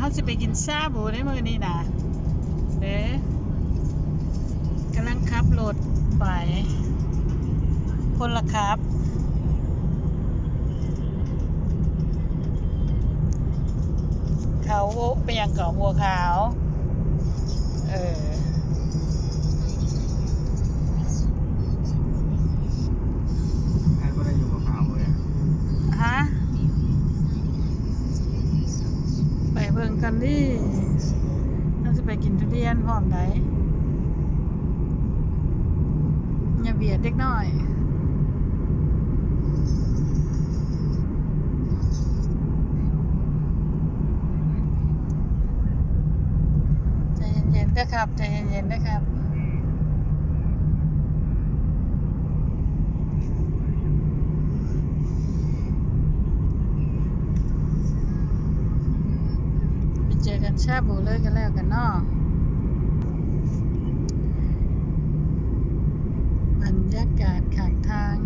เขาจะไปกินชาบูในมือนี้นะเด้กำลังขับรถไปคนละครับ เขาเป็นอย่างเกาะบัวขาว เออใครก็ได้อยู่กับขาวเลยอะฮะ เบิ่งกันดิเราจะไปกินทุเรียนพร้อมไหนอย่าเบียดเด็กน้อยใจเย็นๆนะครับใจเย็นๆนะครับ ไปเจอกัน ชาบูเลยกันแล้วกันเนาะบรรยากาศข้างทาง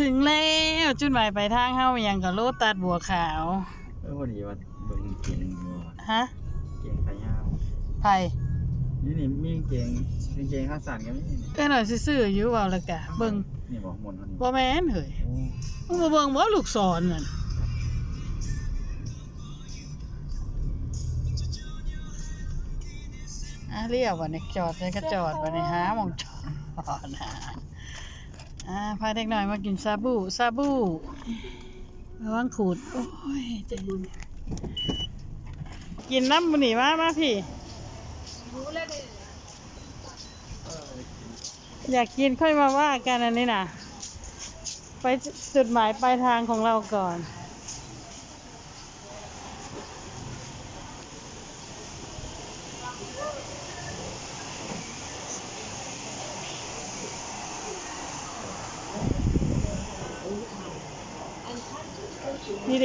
ถึงแล้วจุดหมายปลายทางเฮาอหย่างกับโลตัดบัวขาว เออพอดีว่าเบิ่งเก่งอยู่ว่ะฮะเก่งไปห้าวไผนี่นี่มีเก่งเป็นเก่งข้าวสารก็มีนี่เอ้หน่อยซื่อๆอยู่เว้าและกะเบิ่งนี่บอกหมดเท่านี้บ่แม่นเฮ้ย โอ้มึงมาเบิ่งบ่ลูกศรนั่นอะเรียกว่านี่จอดได้ก็จอดว่านี่หาหมองจอดนะ อ่าพาเด็กหน่อยมากินซาบูซาบูระวังขูด โอ้ยใจเย็นกินน้ำบุหรี่มามาพี่ อยากกินค่อยมาว่ากันอันนี้นะไปจุดหมายปลายทางของเราก่อน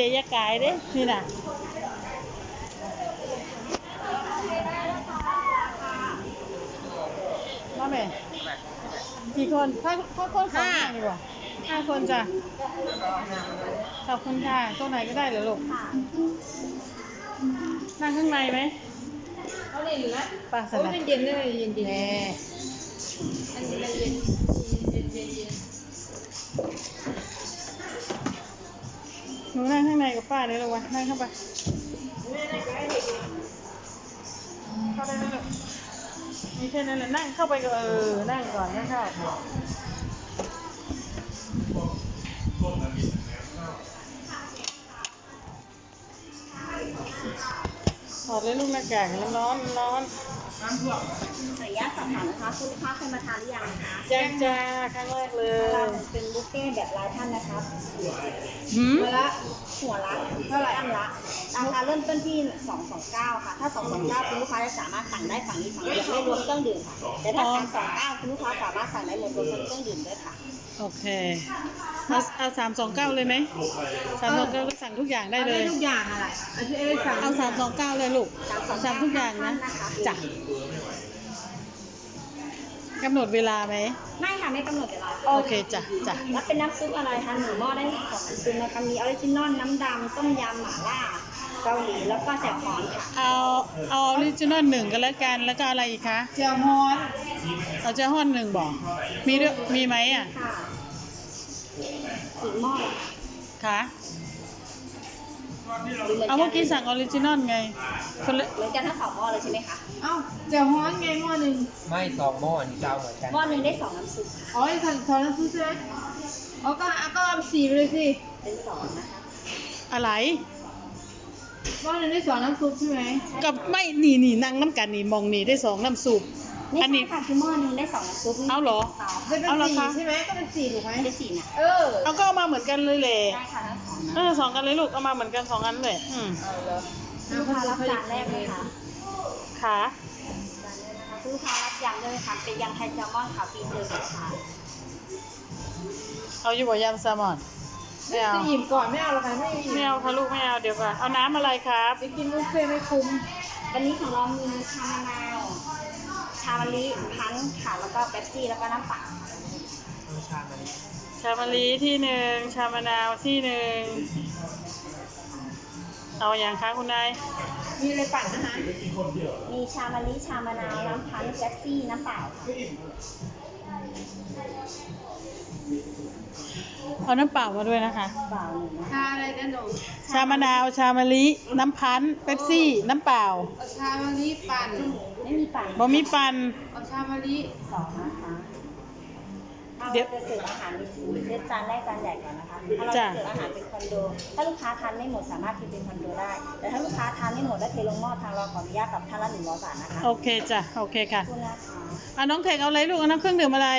นี่เดยากายเด้นี่น่ะมาแม่กี่คนถ้าถ้าคนสองห้าดีกว่าห้าคนจ้ะขอบคุณค่ะตัวไหนก็ได้เหรอลูกนั่งข้างในไหมเขาเล่นอยู่แล้วไป้าสโอ้นะยเย็นๆเลยเย็นๆแน่อันนี้เย็นเย็นเย็นเย็น หนูนั่งข้างในกับป้าเลยลูกวะนั่งเข้าไปเข้าได้ไหมลูกมีแค่นั้นแหละนั่งเข้าไปก็เออ นั่งก่อนนั่งเข้าถอดเลยลูกหน้ากากแล้วร้อน ร้อนขออนุญาตสอบถามนะคะคุณลูกค้าเคยมาทานหรือยังคะจ้าจ้าครั้งแรกเลยเราเป็นบุฟเฟ่ต์แบบรายท่านนะครับหืม หัวละหัวละเท่าไหร่อันละราคาเริ่มต้นที่ 229 ค่ะ ถ้า 229คุณลูกค้าจะสามารถสั่งได้ฝั่งนี้ฝั่งเดียวไม่รวมเครื่องดื่มค่ะแต่ถ้า329คุณลูกค้าสามารถสั่งได้หมดรวมทั้งเครื่องดื่มด้วยค่ะ โอเคเอาเอาสามสองเก้าเลยไหมสามสองเก้าก็สั่งทุกอย่างได้ได้เลย ทุกอย่างอะไรอันที่เอ้ยสั่งเอาสามสองเก้าเลยลูกเอาสามทุกอย่างนะจ้ะกำหนดเวลาไหม ไม่ค่ะ ไม่กำหนดเวลาโอเคจ้ะจ้ะแล้วเป็นน้ำซุปอะไรคะหนึ่งหม้อได้สองน้ำซุปนะคะมีออริจินอลน้ำดำต้มยำหม่าล่า เกาหลีแล้วก็แจ่วฮอนค่ะเอาเอาออริจินอลหนึ่งกันแล้วกันแล้วก็อะไรอีกคะเจียวฮอนเอาเจ้าห้อนหนึ่งบอกมีด้วยมีไหมอะค่ะอีกหม้อละคะหรือเหมือนเอาเมื่อกี้สั่งออริจินอลไงคนละเหมือนกันทั้งสองหม้อเลยใช่ไหมคะเอ้าเจียวฮอนไงหม้อหนึ่งไม่สองหม้ออันนี้เจ้าเหมือนกันหม้อหนึ่งได้สองน้ำซุปค่ะอ๋อไอ้ทอนทอนน้ำซุปใช่ไหมอ๋อก็เอาก็เอาสี่ไปเลยสิเป็นสองนะคะอะไร หม้อหนึ่งได้สองน้ำซุปใช่ไหมกับไม่นี่นี่นั่งน้ำกันนี่มองนี่ได้สองน้ำซุปนี่อันนี้ใช่ค่ะคือหม้อหนึ่งได้สองน้ำซุปเอาเหรอเตาจะเป็นเอาละสี่คะ ใช่ไหมก็เป็นสี่ถูกไหมได้สี่น่ะเออเอาก็เอามาเหมือนกันเลยแหละได้ค่ะทั้งสองนะเออสองกันเลยลูกเอามาเหมือนกันสองอันเลยอืมลูกค้ารับจานแรกไหมคะค่ะจานแรกนะคะลูกค้ารับยำด้วยไหมคะเป็นยำไทยแซลมอนค่ะฟรีเซอร์วิสค่ะเอาอยู่บ่ยำแซลมอน ไม่เอาจะอิ่มก่อนไม่เอาหรอกค่ะไม่อิ่มไม่เอาค่ะลูกไม่เอาเดี๋ยวก่อนเอาน้ำอะไรครับจะกินบุฟเฟ่ต์ไม่คุ้มวันนี้ของเรามีชามะนาว ชามะลิพันธุ์ค่ะแล้วก็เป๊ปซี่แล้วก็น้ำเปล่าชามันชามะลิที่หนึ่งชามะนาวที่หนึ่งเอาอย่างคะคุณนายมีอะไรปั่นนะคะมีชามะลิชามะนาวน้ำพันธุ์เป๊ปซี่น้ำเปล่าค่ะ เอาน้ำเปล่ามาด้วยนะคะ เปล่าหนึ่งนะชาอะไรนะหนูชามะนาว ชามะลิ น้ำพันธุ์เป๊ปซี่ น้ำเปล่าเอาชามะลิปั่นไม่มีปั่นบ่มีปันเอาชามะลิสองนะคะถ้า เดี๋เรายว จะเสิร์ฟอาหารเป็นเซตจานแรกจานใหญ่ก่อนนะคะถ้าเราจ้ะจะเสิร์ฟอาหารเป็นคอนโด ถ้าลูกค้าทานไม่หมดสามารถคิดเป็นคอนโดได้ แต่ถ้าลูกค้าทานไม่หมดและเทลงหม้อทางเราขออนุญาตปรับท่านละหนึ่งร้อยบาทนะคะโอเคจ้ะโอเคค่ะขอบคุณนะคะเอาน้องเทคเอาอะไรลูกเอาน้ำเครื่องดื่มอะไร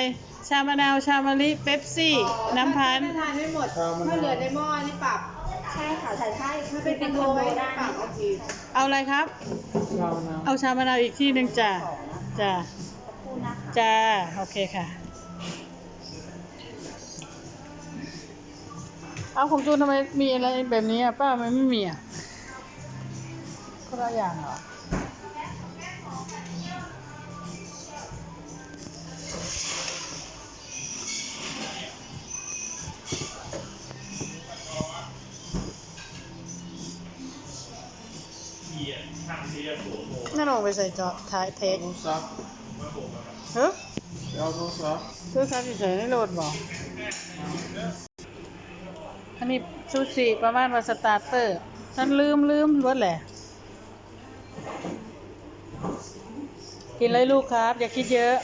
ชามะนาวชามะลิเป๊ปซี่ น้ำพันธุ์ ถ้าทานไม่หมดถ้าเหลือในหม้อนี่ปรับใช่ค่ะใช่ใช่ถ้าเป็เป็นนเป็เป็นนคคออนนโดโดได้ได้ไหมปรับโอเคเอาอะไรครับเรานะเอาชามะนาวอีกที่หนึ่งจ้ะสองนะจ้ะขอบคุณนะคะ จ้าโอเคค่ะ เอาของจูนทำไมมีอะไรแบบนี้อะป้ามันไม่มีอะคนละอย่างเหรอนั่นลงไปใส่จอท้ายเทคลูกซับเฮ้ยเอาลูกซับซื้อซาสิเฉยๆในโหลดบอก อันนี้ซูชิประมาณว่าสตาร์เตอร์ฉันลืมลืมรถแหละ กินเลยลูกครับ อย่าคิดเยอะ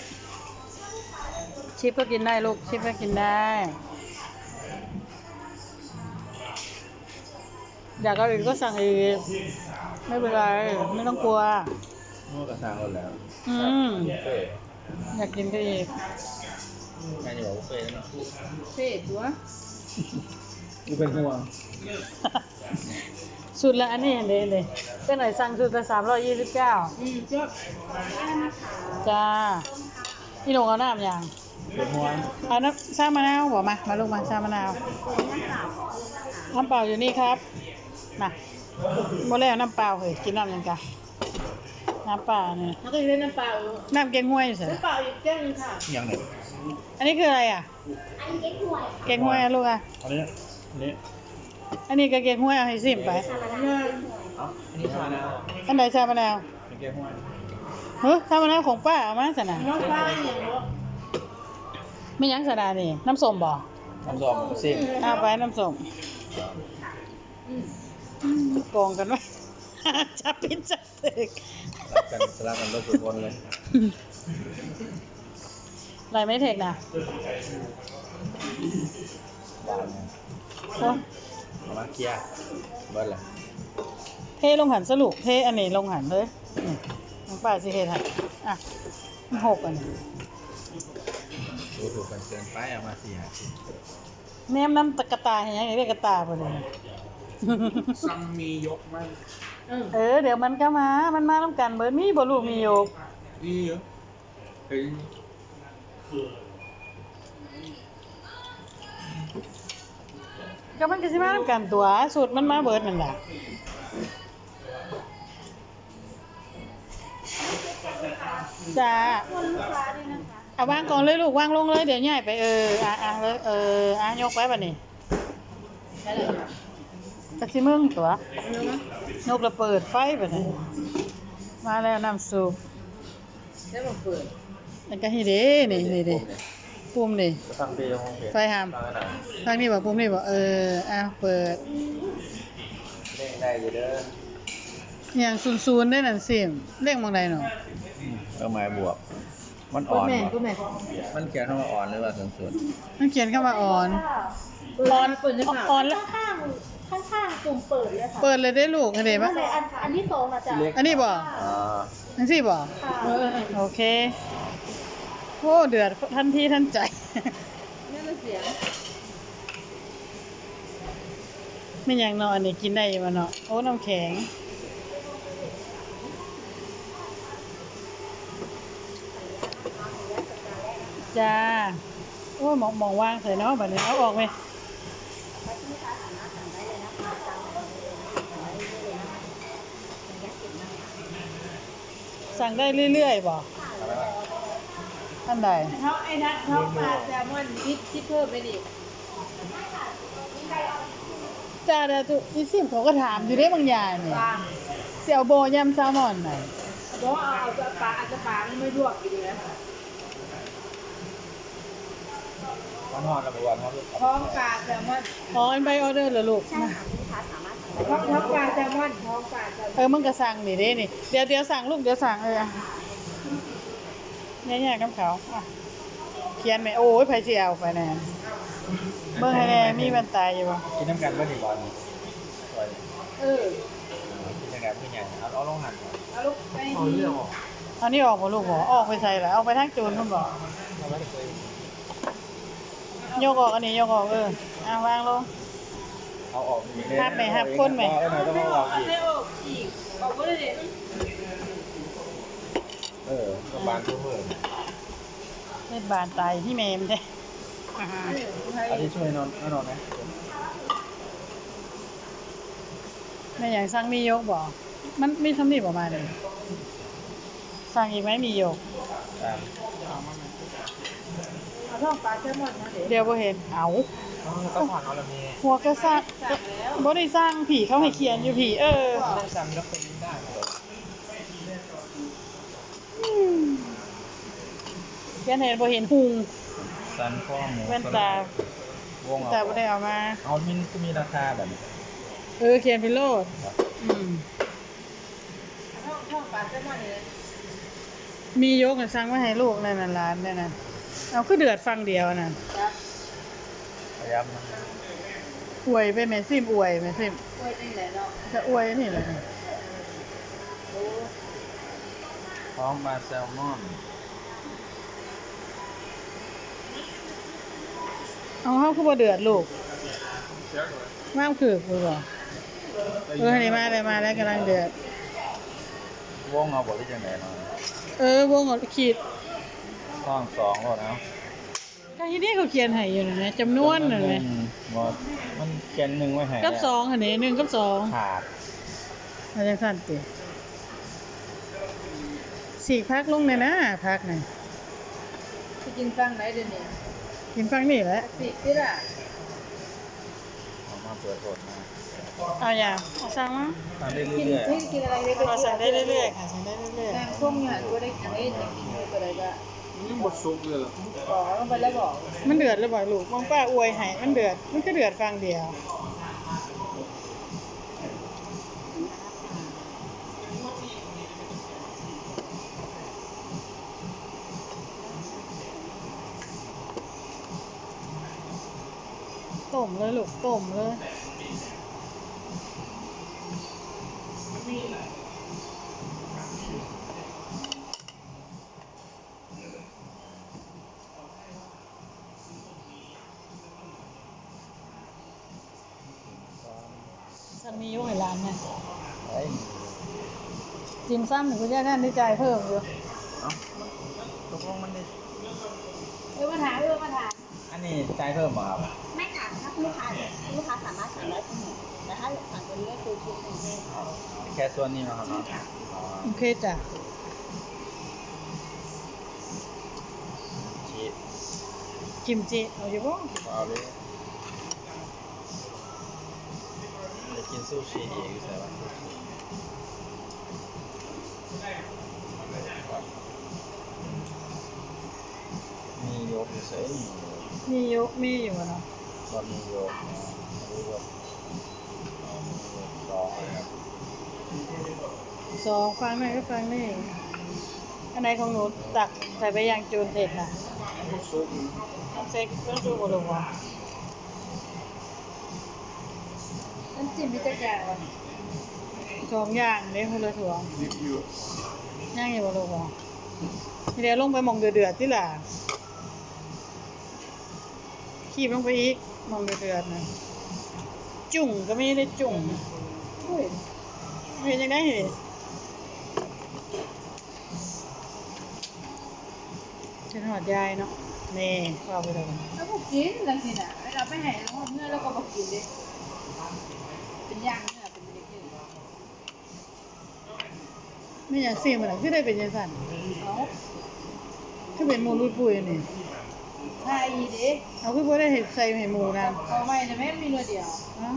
ชิปก็กินได้ลูก ชิปก็กินได้ อยากเอาอื่นก็สั่งอีก ไม่เป็นไร ไม่ต้องกลัวหม้อกระทางหมดแล้วอืมบุฟเฟ่ต์อยากกินก็อีกงานอยู่กับบุฟเฟ่ต์แล้วเนาะเผ็ดตัว กูเป็นห่วงชุดละอันนี้เห็นเลยเลยเป็นไหนสั่งชุดละสามร้อยยี่สิบเก้าอืมก็จ้าพี่หนุ่มเอาน้ำยังเป็นห่วงเอาน้ำชามะนาวบอกมา มาลูกมาชามะนาวน้ำเปล่าอยู่นี่ครับมาโมแล้วน้ำเปล่าเฮ้ยกินน้ำยังกะน้ำเปล่าเนี่ยแล้วก็อยู่ในน้ำเปล่าน้ำเก๊กฮวยเสร็จน้ำเปล่าอีกแก้วหนึงค่ะอย่างไหนอันนี้คืออะไรอะอันนี้เก๊กฮวยเก๊กฮวยอะลูกอะอันนี้อั นนี้อันนี้ก็เก๊กฮวยเอาให้ซิมไปชามะนาวอ๋ออันนี้ชามะนาวอันไหนชามะนาวเป็นแก้วห้วยเฮ้ยชามะนาวของป้าเอามาสนะน้องป้าอย่างเนาะไม่ยั้งสดานี่ น้ำส้มบ่น้ำส้มซิ่งเอาไปน้ำส้มอืมโกงกันไว้จับพิษจับตึกรักกันสลักกันรถสุดคนเลยไรไม่เทคนะบ้าน เนี่ยโอ้เอามาเคลียร์เบิร์ดเลยเทลงหันสรุปเทอันนี้ลงหันเลยนี่น้องป้าสิเทหันอะมันหกอันนี้ดูถูกกันเกินไปเอามาสี่ห้าชิ้นแนมน้ำตะกะตาเห็นยังไงเรียกกระตาพอดีซังมียกไหมอืมเออ เดี๋ยวมันก็มา มันมาต้องกันเบิร์ดมีบ่ลูกมีโยกนี่เยอะเฮ้ย ก็มันก็สิมาต้องกันตัวสูตรมันมาเบิร์ดนั่นแหละจ้าคนลูกค้าด้วยนะคะเอาวางก่อนเลยลูกวางลงเลยเดี๋ยวย่ายไปเอออะอะเลยเอออะยกไว้ปบัดนี้จักสิมึงตัวนกระเปิดไฟปไหนมาแล้วน้ำซุปแล้วมันเปิดแล้วก็นี่เด้นี่นี่เด้ ปุ่มนี่ ทางเบลของเพจไฟหาม ทางนี้บ่ปุ่มนี่บ่เอออ้าวเปิดเล่นได้อยู่เด้ออหย่างศูนย์ๆได้นั่นสิเลขหมองใดเนาะเครื่องหมายบวก มันกอ่ดอนแม่บ่กดแม่มันเขียนคำว่าอ่อนหรือว่าส่วนส่วนมันเขียนคำว่าออนออนเปิดได้อเปล่าอนแล้ว ข้างข้างข้างๆปุ่มเปิดเลยค่ะเปิดเลยได้ลูกเห็นไหมนั่นเลยอันอันที่สองนะจ๊ะอันนี้บ่อ่าจังซี่บ่ค่ะเออโอเค โอ้เดือดทันทีทันใจนั่นมันเสียงไม่อย่างเนาะอันนี้กินได้อยู่บ่เนาะโอ้น้ำแข็งจ้าโอ้มองมองว่างใส่เนาะบัดนี้เอาออกไหมสั่งได้เรื่อยๆบ่ ท่านใดเท้าไอ้นักเท้าปลาแซลมอนคิดคิดเพิ่มไปดิจ้าเด้อตุอีซิมเขาก็ถามอยู่ได้บางอย่างเนี่ยปลาเสี่ยวโบยำแซลมอนน่ะบอกเอาเอาจะปลาอาจจะปลามันไม่ลวกอยู่ดีนะมันอ่อนระบวันครับท้องปลาแซลมอนอ๋ออันใบออเดอร์เหรอลูกมาลูกค้าสามารถสั่งได้ท้องท้องปลาแซลมอนท้องปลาแซลมเออนอมึงก็สั่งนี่เด้นี่เดี๋ยวเดี๋ยวสั่งลูกเดี๋ยวสั่งเออ อะแย่ๆกับเขาอะเขียนไหมโอ้ยไผสิเอาไปแน่เบิ่งให้แน่มีแว่นตาอยู่บ่กินน้ำกันว่าดีบอลสวยเออกินน้ำกันเพื่อนใหญ่เอาเอาลงหันก่อนเอาลูกไปเอาเรื่องออกเอานี่ออกบ่ลูกบ่ออกไปใส่แล้วเอาไปทางจูนพุ่นบ่เราไม่ได้เคยยกออกอันนี้ยกออกเออเอาวางลงเอาออกอีกหับไหมหับคนไหมเอาหน่อยต้องเอาออกอีกได้ออกอีกออกก็ได้ดิเออกับบานทั่วเพื่อนเฮ็ดบานตายที่เมมเด้อ่าฮะอันนี้ช่วยนอนนอนไหมแม่อย่างสั่งมียกบ่มันมีทำนี่บ่มาเลยสั่งอีกไหมมียกตามเอาท้องปลาแซลมอนนะเดี๋ยวเดี๋ยวบ่เห็นเอาต้องผ่อนเอาละมีหัวก็สร้างบ่ได้สร้างผีเขาให้เขียนอยู่ผีเออได้จำแล้วเป็นได้ อืมเขีย นเห็นบ่เห็นหุงสันข้อหมูแว่นตาวงแต่เอาบ่ได้เอามาเอามินก็มีราคาแบบนี้เออเขียนไปโลดอืมท้องท้องปลาแซลมอนเลยมียกน่ะสั่งมาให้ลูกนั่นน่ะร้านนั่นน่ะเอาคือเดือดฟังเดียวน่ะจ้ะพยายามมันอวยไปแม่ซิมอวยแม่ซิมกล้วยจังไหนเนาะจะอวยนี่แหละโอ้พร้อมมาแซลมอน เอาเฮาคือบ่เดือดลูกน้ำคือคือบ่เออให้มาได้มาแล้วกำลังเดือด วงเอาบทที่จังไหนเนาะเออวงเอาขีดข้องสองแล้วนะก็ที่นี่เขาเขียนให้อยู่นั่นนะจำนวนนั่นแหละหมดมันเขียนหนึ่งไว้ให้กับสองอันนี้หนึ่งกับสองขาดอาจารย์สั่นติสี่พักลงเลยนะพักหน่อยไปกินฟังไหนเดี๋ยวนี้ กินฟังนี่แหละสิที่ละเอามาเปิดโทษมาเอาอย่างเอาสั่งมาทำได้กินเรื่อยที่กินอะไรได้เราสั่งได้เรื่อยๆค่ะสั่งได้เรื่อยแกงส้มเนี่ยก็ได้กินได้จะกินตัวอะไรก็ๆนี่บทซุกเลยบอกลงไปแล้วบอกๆมันเดือดแล้วบ่ลูกมองป้าอวยให้มันเดือด มันก็เดือดฟังเดียว มเลยลูกต้มเลยฉันมีอยุให้ร้านไงไอ้จิมซ้ำหนึ่งคุณย่าท่านได้จ่ายเพิ่มอยู่เอ้าตกลงมันนี่เออมาถามเออมาถามอันนี้จ่ายเพิ่มเหรอครับไม่ค่ะถ้า ลูกค้าลูกค้าสามารถสั่งได้ทั้งหมดแต่ถ้าสั่งตัวนี้ก็คือชุดหนึ่งแค่ส่วนนี้นะครับเนาะอ๋อโอเคจ้ะชีสกิมจิเอาอยู่บ่เอาเลยกินซูชิอีกใส่ว่าซูชิมียกอยู่ใส่มีอยู่มีอยู่เนาะ บะหมี่ยกนะบะหมี่ยกเอาหมี่ยกสองเลยครับสองฟังหน่อยก็ฟังนี่อันไหนของหนูตักใส่ไปยางจูนเสร็จน่ะซุปต้องเซ็กต้องดูบ่ลงวะน้ำจิ้มมีจักอย่างวะสองอย่างเด้คนละถ่วงดิบอยู่ย่างอยู่บ่ลงวะเดี๋ยวลงไปหมองเดือดๆที่ล่ะ ขีบลงไปอีกหมองเดือดๆนะจุ่งก็ไม่ได้จุ่งเฮ้ยเห็นยังได้เหรฉันหอดยายเนาะนี่ว่าไปเลยแล้วพวกกินแล้วสิน่ะเราไปให้แล้วเนื้อแล้วก็บอกกินเลยเป็นย่างเนื้อเป็นเด็กๆไม่อยากซีมันหรอกคือได้เป็นยังสั่นเอาคือเป็นหมูลุยปุยนี่ ไทยเด้เอาคือบ่ได้เห็ดใส่ให้หมูนะเอาไว้แต่แม่มีหน่วยเดียวอ้าว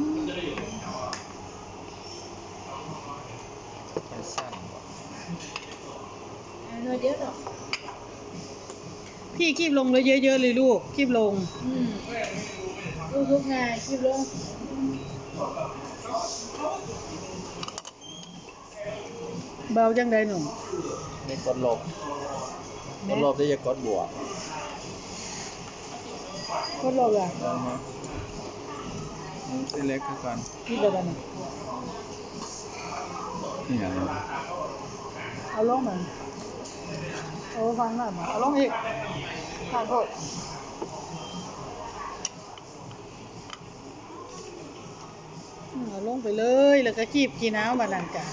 แค่สั้นบ่เอาหน่วยเดียวดอกพี่คีบลงเลยเยอะๆเลยลูกคีบลง อืมรู้ทุกง่ายคิดลงเบาจังไดหนูนี่กดลบกดลบได้จะกดบวก ก็ลงอะได้ไหมเอาเส้นเล็กเข้ากันคีบเลยกันนี่นี่อะไรวะเอาลงมันเอาฟังหน่อยมาเอาลงอีกขอโทษอืมเอาลงไปเลย แล้วก็คีบกีน้ำบัดนั้นกั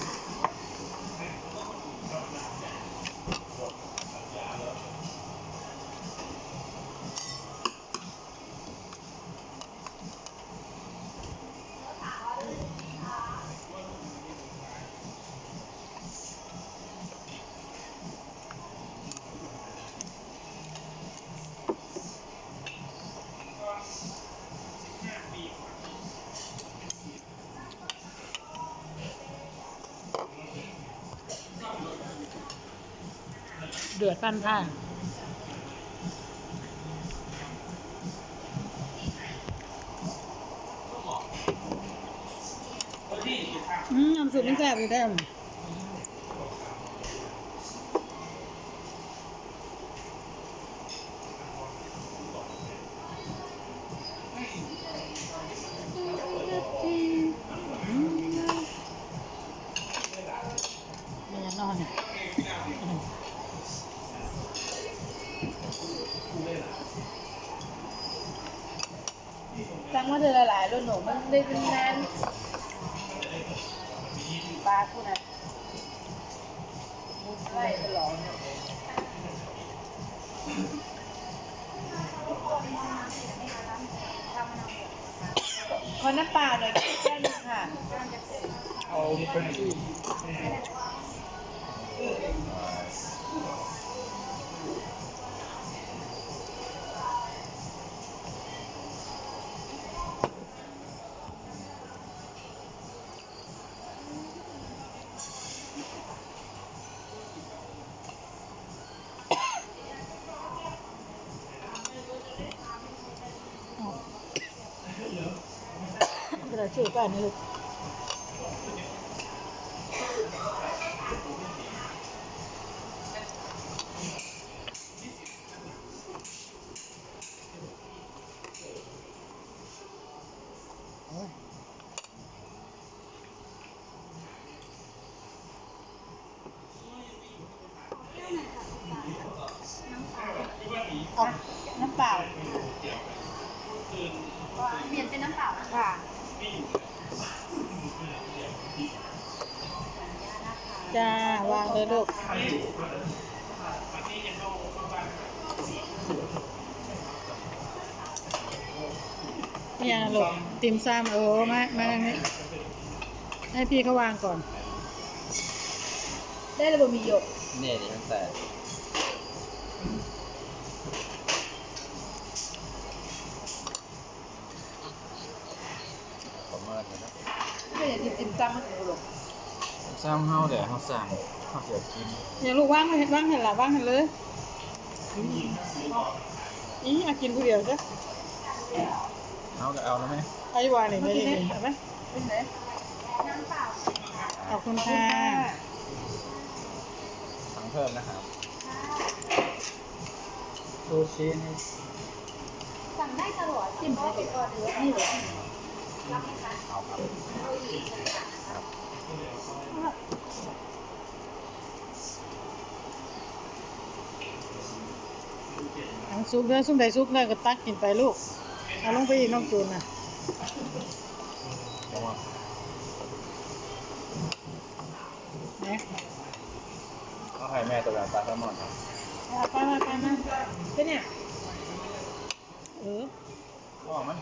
เดือดปั้นผ้าอืมน้ำซุปมันแซ่บอยู่แท้ไม่ เธอหลายๆรุ่นหนูมันได้เป็นนานปลาคุณน่ะมุดไล่ตลอดขอน้ำเปล่าหน่อยแก้วนึงค่ะเอาเป็น ที่กระดาษชื่อป้านี่ลูกโอ้ยเอาน้ำเปล่าเปลี่ยนเป็นน้ำเปล่าค่ะ จ้าวางเลยลูกเนี่ยลูกติมซ้ำเออมามาทางนี้ให้พี่เขาวางก่อน ได้ระบบมีหยกเนี่ยดิมันแต่ กขอบมากเลยนะไม่ได้มันถึงลงสร้างเฮาแต่เฮาสร้างเฮาเสียกินอย่าลูกว่างให้ว่างให้หล่ะว่างให้เลยอีอากินผู้เดียวจ้ะเฮาก็เอาแล้วไหมไอ้วานนี่ไม่ได้เอาไหมเป็นไงขอบคุณค่ะสั่งเพิ่มนะครับซูชินี่สั่งได้ตลอดจิ้มได้เป็นออเดอร์นี่เลยเอรับไหมคะ อังซุกเด้อซุกใดซุกเด้อก็ตักกินไปลูก เอาลงไปอีกน้องจูนน่ะเพราะว่าเนี่ยเขาให้แม่ตัวแบบปลาแซลมอนครับเอาไปมาไปมาเป็นเนี่ยเออก็เอามัน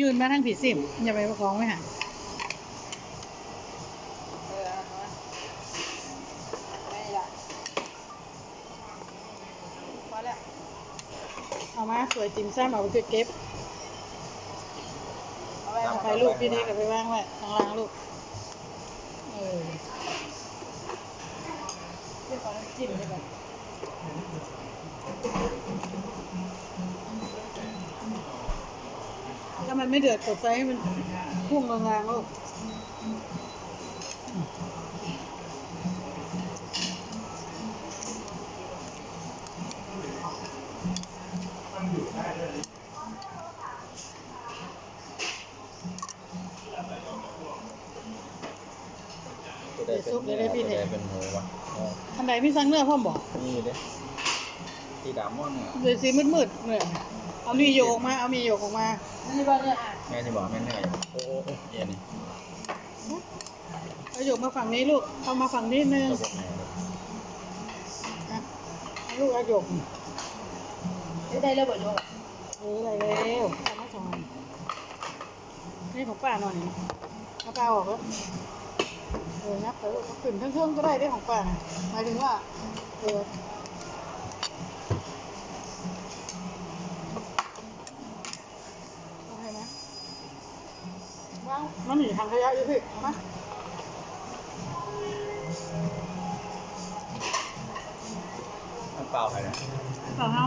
ยืนมาทางผีสิมอย่าไปประคองไว้ห่ะเอามาสวยจิ้มแซ่บเอาไปเก็บเอาไว้เอาไปลูกพี่นี่ก็ไปว่างไว้ข้างล่างลูกเออเรื่องขอน้ำจิ้มได้ไหมถ้า มันไม่เดือดกดไฟให้มันพุ่งลงๆลูกตัวใดเป็นเนื้อตัวใดเป็นหมูวะอ๋ออันไหนพี่สั่งเนื้อพ่อมบอกนี่เด้ที่ดำม่วงเนี่ย เลยสีมืดๆเนี่ยเอามีโยกออกมา เอามีโยกออกมา นี่บ้านเนี่ยอะแม่ที่บอกแม่เหนื่อยโอ้โอ้โอ้เย็นนี่เอาโยกมาฝั่งนี้ลูกเอามาฝั่งนี้นึงระบบแม่เลยนะเอาลูกเอาโยกได้ได้แล้วบ่โยกเอออะไรแล้วเอามาสองอันนี่ของป้าหน่อยเอาป้าออกแล้วเออนับไปลูกเอาขึ้นทั้งเครื่องก็ได้ได้ของป้าน่ะหมายถึงว่าเออเอาให้นะ วางมันหนีทางขยะอยู่พี่เอามาเปล่าใครนะเปล่าเฮา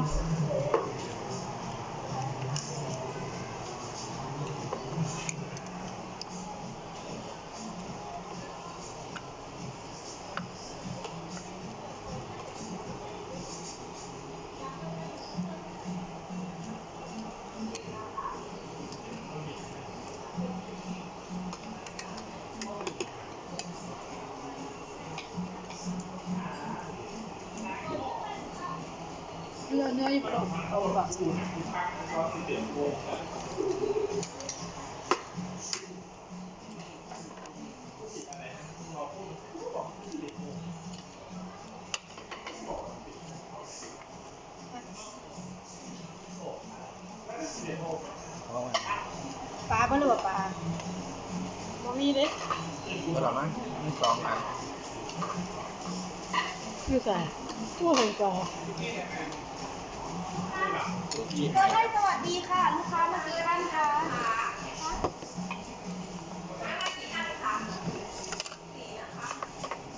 เนื้อเนื้ออยู่บนโลกเอาแบบเพราะว่าปลาเปล่าหรือว่าปลาบ่มีเด้ก็ละมั้งมีสองอันอยู่ใส่ตัวเป็นปลาซูชิก็ได้สวัสดีค่ะลูกค้ามาซื้อ ท่านค่ะ